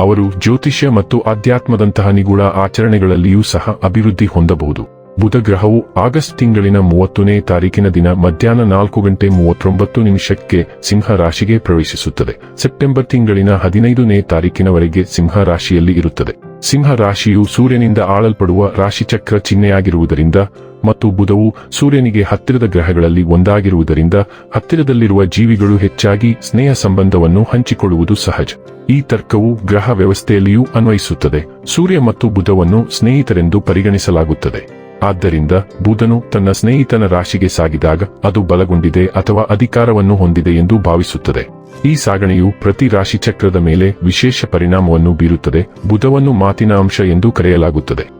ಅವರು ಜ್ಯೋತಿಷ್ಯ ಮತ್ತು ಆಧ್ಯಾತ್ಮದಂತಹ ನಿಗೂಢ ಆಚರಣೆಗಳಲ್ಲಿಯೂ ಸಹ ಅಭಿವೃದ್ಧಿ ಹೊಂದಬಹುದು. ಬುಧ ಗ್ರಹವು ಆಗಸ್ಟ್ ತಿಂಗಳಿನ ಮೂವತ್ತನೇ ತಾರೀಕಿನ ದಿನ ಮಧ್ಯಾಹ್ನ ನಾಲ್ಕು ಗಂಟೆ ಮೂವತ್ತೊಂಬತ್ತು ನಿಮಿಷಕ್ಕೆ ಸಿಂಹ ರಾಶಿಗೆ ಪ್ರವೇಶಿಸುತ್ತದೆ. ಸೆಪ್ಟೆಂಬರ್ ತಿಂಗಳಿನ ಹದಿನೈದನೇ ತಾರೀಕಿನವರೆಗೆ ಸಿಂಹ ರಾಶಿಯಲ್ಲಿ ಇರುತ್ತದೆ. ಸಿಂಹ ರಾಶಿಯು ಸೂರ್ಯನಿಂದ ಆಳಲ್ಪಡುವ ರಾಶಿಚಕ್ರ ಚಿಹ್ನೆಯಾಗಿರುವುದರಿಂದ ಮತ್ತು ಬುಧವು ಸೂರ್ಯನಿಗೆ ಹತ್ತಿರದ ಗ್ರಹಗಳಲ್ಲಿ ಒಂದಾಗಿರುವುದರಿಂದ ಹತ್ತಿರದಲ್ಲಿರುವ ಜೀವಿಗಳು ಹೆಚ್ಚಾಗಿ ಸ್ನೇಹ ಸಂಬಂಧವನ್ನು ಹಂಚಿಕೊಳ್ಳುವುದು ಸಹಜ. ಈ ತರ್ಕವು ಗ್ರಹ ವ್ಯವಸ್ಥೆಯಲ್ಲಿಯೂ ಅನ್ವಯಿಸುತ್ತದೆ. ಸೂರ್ಯ ಮತ್ತು ಬುಧವನ್ನು ಸ್ನೇಹಿತರೆಂದು ಪರಿಗಣಿಸಲಾಗುತ್ತದೆ. ಆದ್ದರಿಂದ ಬುಧನು ತನ್ನ ಸ್ನೇಹಿತನ ರಾಶಿಗೆ ಸಾಗಿದಾಗ ಅದು ಬಲಗೊಂಡಿದೆ ಅಥವಾ ಅಧಿಕಾರವನ್ನು ಹೊಂದಿದೆ ಎಂದು ಭಾವಿಸುತ್ತದೆ. ಈ ಸಾಗಣೆಯು ಪ್ರತಿ ರಾಶಿಚಕ್ರದ ಮೇಲೆ ವಿಶೇಷ ಪರಿಣಾಮವನ್ನು ಬೀರುತ್ತದೆ. ಬುಧವನ್ನು ಮಾತಿನ ಅಂಶ ಎಂದು ಕರೆಯಲಾಗುತ್ತದೆ.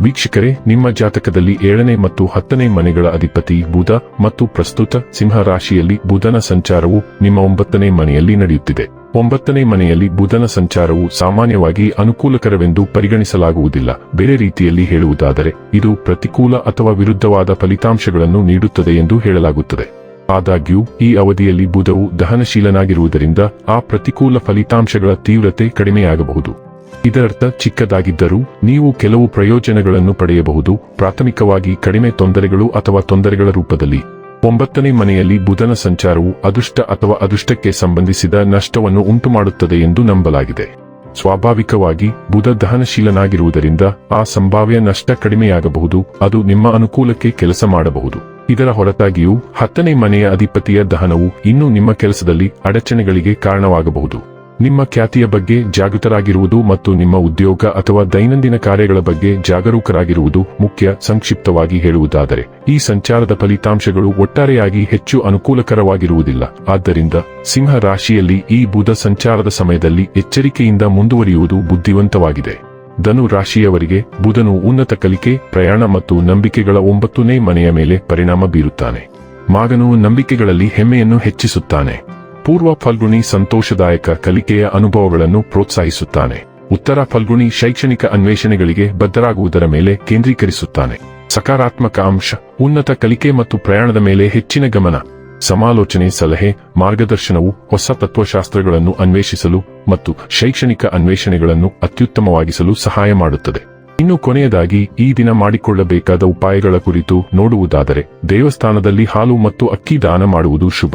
ವೀಕ್ಷಕರೇ, ನಿಮ್ಮ ಜಾತಕದಲ್ಲಿ ಏಳನೇ ಮತ್ತು ಹತ್ತನೇ ಮನೆಗಳ ಅಧಿಪತಿ ಬುಧ ಮತ್ತು ಪ್ರಸ್ತುತ ಸಿಂಹ ರಾಶಿಯಲ್ಲಿ ಬುಧನ ಸಂಚಾರವು ನಿಮ್ಮ ಒಂಬತ್ತನೇ ಮನೆಯಲ್ಲಿ ನಡೆಯುತ್ತಿದೆ. ಒಂಬತ್ತನೇ ಮನೆಯಲ್ಲಿ ಬುಧನ ಸಂಚಾರವು ಸಾಮಾನ್ಯವಾಗಿ ಅನುಕೂಲಕರವೆಂದು ಪರಿಗಣಿಸಲಾಗುವುದಿಲ್ಲ. ಬೇರೆ ರೀತಿಯಲ್ಲಿ ಹೇಳುವುದಾದರೆ, ಇದು ಪ್ರತಿಕೂಲ ಅಥವಾ ವಿರುದ್ಧವಾದ ಫಲಿತಾಂಶಗಳನ್ನು ನೀಡುತ್ತದೆ ಎಂದು ಹೇಳಲಾಗುತ್ತದೆ. ಆದಾಗ್ಯೂ, ಈ ಅವಧಿಯಲ್ಲಿ ಬುಧವು ದಹನಶೀಲನಾಗಿರುವುದರಿಂದ ಆ ಪ್ರತಿಕೂಲ ಫಲಿತಾಂಶಗಳ ತೀವ್ರತೆ ಕಡಿಮೆಯಾಗಬಹುದು. ಇದರರ್ಥ ಚಿಕ್ಕದಾಗಿದ್ದರೂ ನೀವು ಕೆಲವು ಪ್ರಯೋಜನಗಳನ್ನು ಪಡೆಯಬಹುದು. ಪ್ರಾಥಮಿಕವಾಗಿ ಕಡಿಮೆ ತೊಂದರೆಗಳು ಅಥವಾ ತೊಂದರೆಗಳ ರೂಪದಲ್ಲಿ. ಒಂಬತ್ತನೇ ಮನೆಯಲ್ಲಿ ಬುಧನ ಸಂಚಾರವು ಅದೃಷ್ಟ ಅಥವಾ ಅದೃಷ್ಟಕ್ಕೆ ಸಂಬಂಧಿಸಿದ ನಷ್ಟವನ್ನು ಉಂಟುಮಾಡುತ್ತದೆ ಎಂದು ನಂಬಲಾಗಿದೆ. ಸ್ವಾಭಾವಿಕವಾಗಿ ಬುಧ ದಹನಶೀಲನಾಗಿರುವುದರಿಂದ ಆ ಸಂಭಾವ್ಯ ನಷ್ಟ ಕಡಿಮೆಯಾಗಬಹುದು. ಅದು ನಿಮ್ಮ ಅನುಕೂಲಕ್ಕೆ ಕೆಲಸ ಮಾಡಬಹುದು. ಇದರ ಹೊರತಾಗಿಯೂ ಹತ್ತನೇ ಮನೆಯ ಅಧಿಪತಿಯ ದಹನವು ಇನ್ನೂ ನಿಮ್ಮ ಕೆಲಸದಲ್ಲಿ ಅಡಚಣೆಗಳಿಗೆ ಕಾರಣವಾಗಬಹುದು. ನಿಮ್ಮ ಖ್ಯಾತಿಯ ಬಗ್ಗೆ ಜಾಗೃತರಾಗಿರುವುದು ಮತ್ತು ನಿಮ್ಮ ಉದ್ಯೋಗ ಅಥವಾ ದೈನಂದಿನ ಕಾರ್ಯಗಳ ಬಗ್ಗೆ ಜಾಗರೂಕರಾಗಿರುವುದು ಮುಖ್ಯ, ಸಂಕ್ಷಿಪ್ತವಾಗಿ ಹೇಳುವುದಾದರೆ, ಈ ಸಂಚಾರದ ಫಲಿತಾಂಶಗಳು ಒಟ್ಟಾರೆಯಾಗಿ ಹೆಚ್ಚು ಅನುಕೂಲಕರವಾಗಿರುವುದಿಲ್ಲ. ಆದ್ದರಿಂದ, ಸಿಂಹ ರಾಶಿಯಲ್ಲಿ ಈ ಬುಧ ಸಂಚಾರದ ಸಮಯದಲ್ಲಿ ಎಚ್ಚರಿಕೆಯಿಂದ ಮುಂದುವರಿಯುವುದು ಬುದ್ಧಿವಂತವಾಗಿದೆ. ಧನು ರಾಶಿಯವರಿಗೆ ಬುಧನು ಉನ್ನತ ಕಲಿಕೆ, ಪ್ರಯಾಣ ಮತ್ತು ನಂಬಿಕೆಗಳ ಒಂಬತ್ತನೇ ಮನೆಯ ಮೇಲೆ ಪರಿಣಾಮ ಬೀರುತ್ತಾನೆ. ಮಾಗನು ನಂಬಿಕೆಗಳಲ್ಲಿ ಹೆಮ್ಮೆಯನ್ನು ಹೆಚ್ಚಿಸುತ್ತಾನೆ. ಪೂರ್ವ ಫಲ್ಗುಣಿ ಸಂತೋಷದಾಯಕ ಕಲಿಕೆಯ ಅನುಭವಗಳನ್ನು ಪ್ರೋತ್ಸಾಹಿಸುತ್ತಾನೆ. ಉತ್ತರ ಫಲ್ಗುಣಿ ಶೈಕ್ಷಣಿಕ ಅನ್ವೇಷಣೆಗಳಿಗೆ ಬದ್ಧರಾಗುವುದರ ಮೇಲೆ ಕೇಂದ್ರೀಕರಿಸುತ್ತಾನೆ. ಸಕಾರಾತ್ಮಕ ಅಂಶ, ಉನ್ನತ ಕಲಿಕೆ ಮತ್ತು ಪ್ರಯಾಣದ ಮೇಲೆ ಹೆಚ್ಚಿನ ಗಮನ. ಸಮಾಲೋಚನೆ ಸಲಹೆ, ಮಾರ್ಗದರ್ಶನವು ಹೊಸ ತತ್ವಶಾಸ್ತ್ರಗಳನ್ನು ಅನ್ವೇಷಿಸಲು ಮತ್ತು ಶೈಕ್ಷಣಿಕ ಅನ್ವೇಷಣೆಗಳನ್ನು ಅತ್ಯುತ್ತಮವಾಗಿಸಲು ಸಹಾಯ ಮಾಡುತ್ತದೆ. ಇನ್ನು ಕೊನೆಯದಾಗಿ, ಈ ದಿನ ಮಾಡಿಕೊಳ್ಳಬೇಕಾದ ಉಪಾಯಗಳ ಕುರಿತು ನೋಡುವುದಾದರೆ, ದೇವಸ್ಥಾನದಲ್ಲಿ ಹಾಲು ಮತ್ತು ಅಕ್ಕಿ ದಾನ ಮಾಡುವುದು ಶುಭ.